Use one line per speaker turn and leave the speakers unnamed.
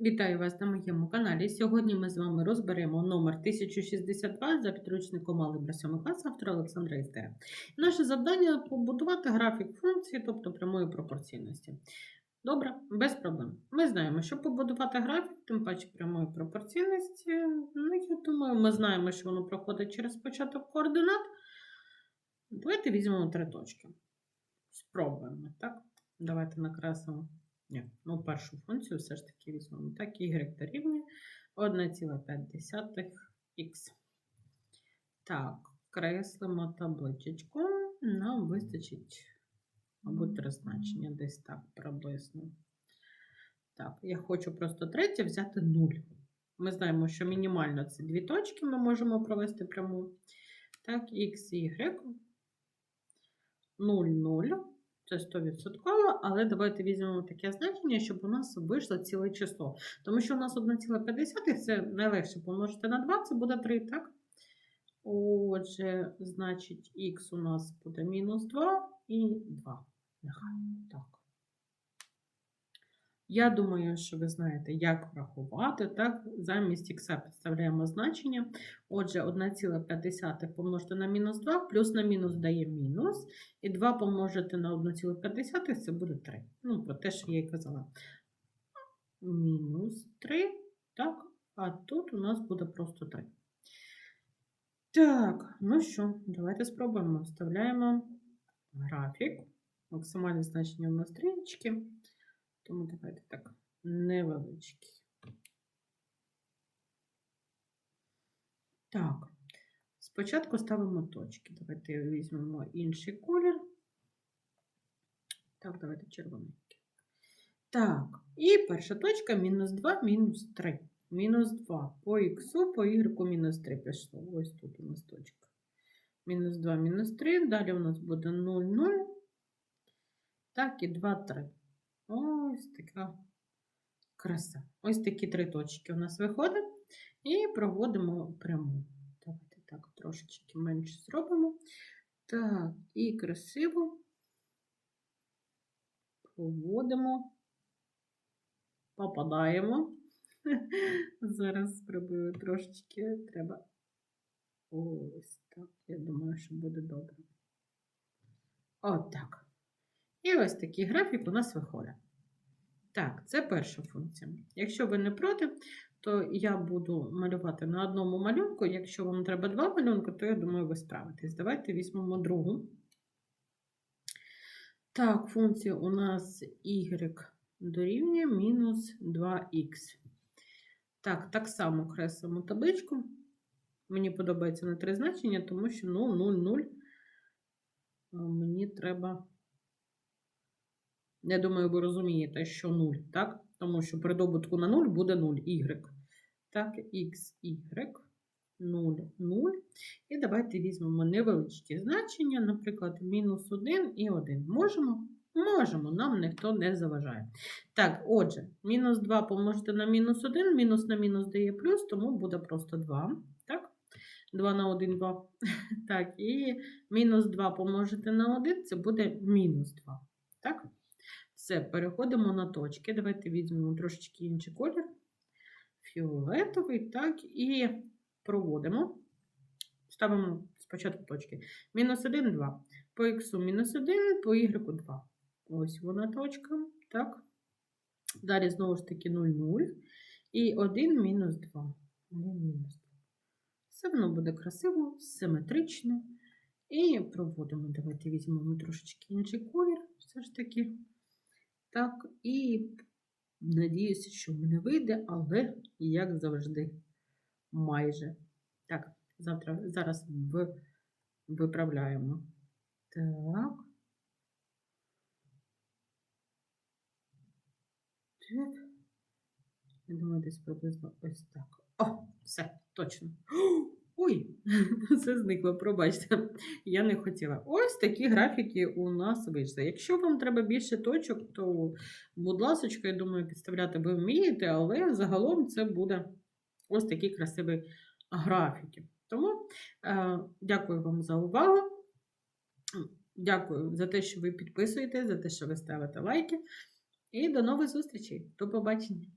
Вітаю вас на моєму каналі. Сьогодні ми з вами розберемо номер 1062 за підручником Алgebra 7 клас автора Олександра Істера. Наше завдання побудувати графік функції, тобто прямої пропорційності. Добре, без проблем. Ми знаємо, що побудувати графік, тим паче прямої пропорційності. Ну, я думаю, ми знаємо, що воно проходить через початок координат. Давайте візьмемо три точки. Спробуємо, так? Давайте накреслимо. Ні, ну першу функцію все ж таки візьмемо. Так, y дорівнює 1,5х. Так, креслимо табличечку. Нам вистачить, мабуть, три значення десь так приблизно. Так, я хочу просто третє взяти 0. Ми знаємо, що мінімально це дві точки ми можемо провести пряму. Так, x, y. 0, 0. Це 100%, але давайте візьмемо таке значення, щоб у нас вийшло ціле число. Тому що у нас 1,5 це найлегше помножити на 2, це буде 3, так? Отже, значить, х у нас буде мінус 2 і 2. Нехай так. Я думаю, що ви знаєте, як врахувати. Так? Замість х підставляємо значення. Отже, 1,5 помножити на мінус 2, плюс на мінус дає мінус. І 2 помножити на 1,5 це буде 3. Ну, про те, що я і казала. Мінус 3. Так, а тут у нас буде просто 3. Так, ну що, давайте спробуємо. Вставляємо графік. Максимальне значення у нас стрічки. Тому давайте так, невеличкий. Так, спочатку ставимо точки. Давайте візьмемо інший колір. Так, давайте червоненький. Так, і перша точка мінус 2, мінус 3. Мінус 2 по х, по y мінус 3 пішло. Ось тут у нас точка. Мінус 2, мінус 3. Далі у нас буде 0, 0. Так, і 2, 3. Ось така краса. Ось такі три точки у нас виходить. І проводимо пряму. Давайте так трошечки менше зробимо. Так, і красиво проводимо, попадаємо. Зараз спробую трошечки треба. Ось так. Я думаю, що буде добре. Отак. І ось такий графік у нас виходить. Так, це перша функція. Якщо ви не проти, то я буду малювати на одному малюнку. Якщо вам треба два малюнки, то я думаю, ви справитесь. Давайте візьмемо другу. Так, функція у нас y дорівнює мінус 2х. Так, так само креслимо табличку. Мені подобається на три значення, тому що ну, 0, 0, 0. Мені треба. Я думаю, ви розумієте, що 0, так? Тому що при добутку на 0 буде 0 y. Так, x, y, 0, 0. І давайте візьмемо невеличкі значення, наприклад, мінус 1 і 1. Можемо? Можемо, нам ніхто не заважає. Так, отже, мінус 2 помножити на мінус 1, мінус на мінус дає плюс, тому буде просто 2. Так? 2 на 1, 2. Так, і мінус 2 помножити на 1, це буде мінус 2. Так? Все, переходимо на точки. Давайте візьмемо трошечки інший колір. Фіолетовий, так, і проводимо. Ставимо спочатку точки. Мінус 1, 2. По х мінус 1, по y 2. Ось вона точка. Так. Далі знову ж таки 0, 0. І 1 мінус 2. 1 мінус 2. Все воно буде красиво, симетрично. І проводимо. Давайте візьмемо трошечки інший колір. Все ж таки. Так, і надіюся, що в мене вийде, але, як завжди, майже. Так, завтра, зараз в, виправляємо. Так. Так. Я думаю, десь приблизно ось так. О, все, точно. Ой, це зникло, пробачте. Я не хотіла. Ось такі графіки у нас вийшли. Якщо вам треба більше точок, то, будь ласка, я думаю, підставляти ви вмієте, але загалом це буде ось такі красиві графіки. Тому е, дякую вам за увагу. Дякую за те, що ви підписуєте, за те, що ви ставите лайки. І до нових зустрічей. До побачення!